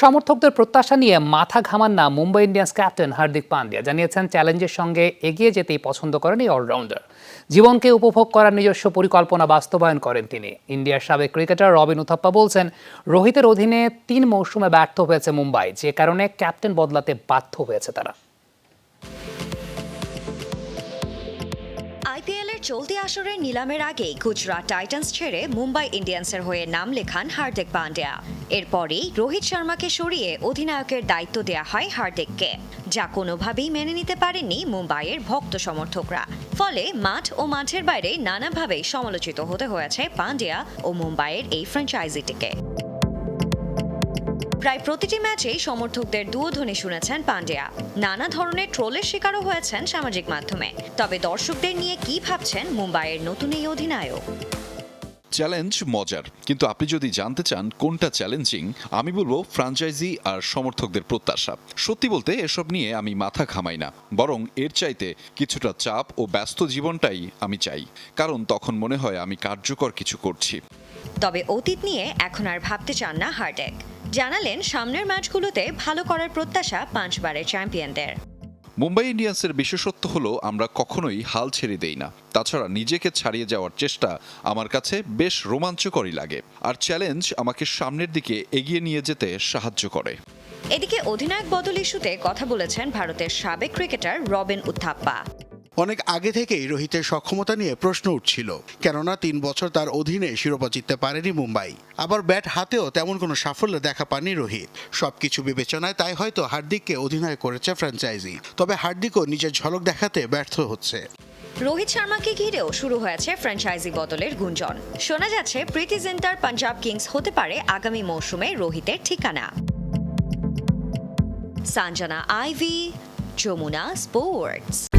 সমর্থকদের প্রত্যাশা নিয়ে মাথা ঘামান না মুম্বাই ইন্ডিয়ান্স ক্যাপ্টেন হার্দিক পান্ডিয়া, জানিয়েছেন চ্যালেঞ্জের সঙ্গে এগিয়ে যেতেই পছন্দ করেন এই অলরাউন্ডার। জীবনকে উপভোগ করার নিজস্ব পরিকল্পনা বাস্তবায়ন করেন তিনি। ইন্ডিয়ার সাবেক ক্রিকেটার রবিন উথাপ্পা বলছেন, রোহিতের অধীনে তিন মৌসুমে ব্যর্থ হয়েছে মুম্বাই, যে কারণে ক্যাপ্টেন বদলাতে বাধ্য হয়েছে তারা। চলতি আসরের নিলামের আগেই গুজরাট টাইটান্স ছেড়ে মুম্বাই ইন্ডিয়ান্সের হয়ে নাম লেখান হার্দিক পান্ডিয়া। এরপরেই রোহিত শর্মাকে সরিয়ে অধিনায়কের দায়িত্ব দেয়া হয় হার্দিককে, যা কোনোভাবেই মেনে নিতে পারেননি মুম্বাইয়ের ভক্ত সমর্থকরা। ফলে মাঠ ও মাঠের বাইরে নানাভাবেই সমালোচিত হতে হয়েছে পান্ডিয়া ও মুম্বাইয়ের এই ফ্র্যাঞ্চাইজিটিকে। প্রায় প্রতিটি ম্যাচেই সমর্থকদের দুয়োধ্বনি শুনেছেন পান্ডিয়া। নানা ধরনের ট্রোলের শিকারও হয়েছেন সামাজিক মাধ্যমে। তবে দর্শকদের নিয়ে কি ভাবছেন মুম্বাইয়ের নতুন এই অধিনায়ক? চ্যালেঞ্জ মজার। কিন্তু আপনি যদি জানতে চান কোনটা চ্যালেঞ্জিং আমি বলব ফ্রাঞ্চাইজি আর সমর্থকদের প্রত্যাশা। সত্যি বলতে এসব নিয়ে আমি মাথা ঘামাই না। বরং এর চাইতে কিছুটা চাপ ও ব্যস্ত জীবনটাই আমি চাই। কারণ তখন মনে হয় আমি কার্যকর কিছু করছি। তবে অতীত নিয়ে এখন আর ভাবতে চান না হার্ডেক জানালেন সামনের ম্যাচগুলোতে ভালো করার প্রত্যাশা পাঁচবারের চ্যাম্পিয়নদের। মুম্বাই ইন্ডিয়ান্সের বিশেষত্ব হলো আমরা কখনোই হাল ছেড়ে দেই না। তাছাড়া নিজেকে ছাড়িয়ে যাওয়ার চেষ্টা আমার কাছে বেশ রোমাঞ্চকরই লাগে। আর চ্যালেঞ্জ আমাকে সামনের দিকে এগিয়ে নিয়ে যেতে সাহায্য করে। এদিকে অধিনায়ক বদল ইস্যুতে কথা বলেছেন ভারতের সাবেক ক্রিকেটার রবিন উত্থাপ্পা অনেক আগে থেকেই রোহিতের সক্ষমতা নিয়ে প্রশ্ন উঠছিল। কেননা তিন বছর তার অধীনে শিরোপা জিততে পারেনি মুম্বাই। আবার ব্যাট হাতেও তেমন কোনো সাফল্য দেখা পাননি রোহিত। সবকিছু বিবেচনায় তাই হয়তো হার্দিককে অধিনায়ক করেছে ফ্র্যাঞ্চাইজি। তবে হার্দিকও নিজের ঝলক দেখাতে ব্যর্থ হচ্ছে। রোহিত শর্মাকে ঘিরেও শুরু হয়েছে ফ্র্যাঞ্চাইজি বদলের গুঞ্জন। শোনা যাচ্ছে, প্রীতি জিন্টার পাঞ্জাব কিংস হতে পারে আগামী মৌসুমে রোহিতের ঠিকানা। সাঞ্জনা আইভি, যমুনা স্পোর্টস।